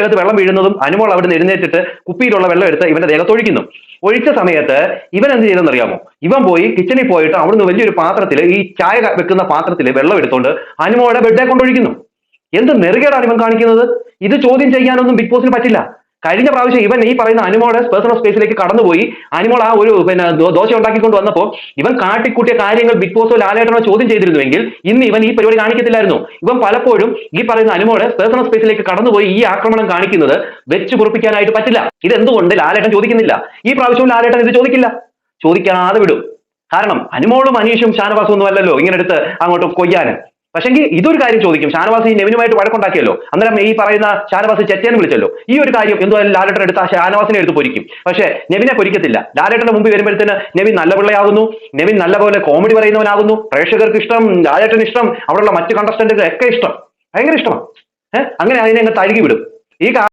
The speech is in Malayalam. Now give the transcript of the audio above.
ദേഹത്ത് വെള്ളം വീഴുന്നതും അനുമോൾ അവിടെ എഴുന്നേറ്റിട്ട് കുപ്പിയിലുള്ള വെള്ളം എടുത്ത് ഇവന്റെ ദേഹത്ത് ഒഴിക്കുന്നു. ഒഴിച്ച സമയത്ത് ഇവൻ എന്ത് ചെയ്തെന്ന് അറിയാമോ? ഇവൻ പോയി കിച്ചണിൽ പോയിട്ട് അവിടുന്ന് വലിയൊരു പാത്രത്തിൽ ഈ ചായ വെക്കുന്ന പാത്രത്തിൽ വെള്ളം എടുത്തുകൊണ്ട് അനുമോളുടെ ബെഡേ കൊണ്ടൊഴിക്കുന്നു. എന്ത് നെറുകേടാണ് ഇവൻ കാണിക്കുന്നത്? ഇത് ചോദ്യം ചെയ്യാനൊന്നും ബിഗ് ബോസിന് പറ്റില്ല. കഴിഞ്ഞ പ്രാവശ്യം ഇവൻ ഈ പറയുന്ന അനിമോടെ പേഴ്സണൽ സ്പേസിലേക്ക് കടന്നുപോയി. അനിമോൾ ആ ഒരു പിന്നെ ദോശ ഉണ്ടാക്കിക്കൊണ്ട് വന്നപ്പോൾ ഇവൻ കാട്ടിക്കൂട്ടിയ കാര്യങ്ങൾ ബിഗ് ബോസോ ലാലേട്ടനോ ചോദ്യം ചെയ്തിരുന്നുവെങ്കിൽ ഇന്ന് ഇവൻ ഈ പരിപാടി കാണിക്കത്തില്ലായിരുന്നു. ഇവൻ പലപ്പോഴും ഈ പറയുന്ന അനുമോളെ പേഴ്സണൽ സ്പേസിലേക്ക് കടന്നുപോയി ഈ ആക്രമണം കാണിക്കുന്നത് വെച്ച് കുറിപ്പിക്കാനായിട്ട് പറ്റില്ല. ഇത് എന്തുകൊണ്ട് ലാലേട്ടൻ ചോദിക്കുന്നില്ല? ഈ പ്രാവശ്യവും ലാലേട്ടൻ ഇത് ചോദിക്കില്ല. ചോദിക്കാതെ വിടും. കാരണം അനുമോളും അനീഷും ഷാനവാസും ഒന്നും അല്ലല്ലോ ഇങ്ങനെ എടുത്ത് അങ്ങോട്ട് കൊയ്യാന് പക്ഷെങ്കിൽ ഇതൊരു കാര്യം ചോദിക്കും. ഷാനവാസ് ഈ നെവിനുമായിട്ട് വഴക്കുണ്ടാക്കിയല്ലോ. അന്നേരം ഈ പറയുന്ന ഷാനവാസ് ചെറ്റേനെ വിളിച്ചല്ലോ. ഈ ഒരു കാര്യം എന്തുവായാലും ലാലേട്ടൻ എടുത്ത ഷാനവാസിനെ എടുത്ത് പൊരിക്കും. പക്ഷെ നെവിനെ പൊരിക്കത്തില്ല. ലാലേട്ടന്റെ മുമ്പ് വരുമ്പോഴത്തേന് നെവിൻ നല്ല പിള്ളയാകുന്നു. നെവിൻ നല്ലപോലെ കോമഡി പറയുന്നവനാകുന്നു. പ്രേക്ഷകർക്ക് ഇഷ്ടം ലാലേട്ടൻ ഇഷ്ടം അവിടെയുള്ള മറ്റ് കണ്ടസ്റ്റന്റുകൾ ഒക്കെ ഇഷ്ടം. ഭയങ്കര ഇഷ്ടമാണ്. ഏഹ് അങ്ങനെ അതിനെ അങ്ങ് തഴുകി വിടും. ഈ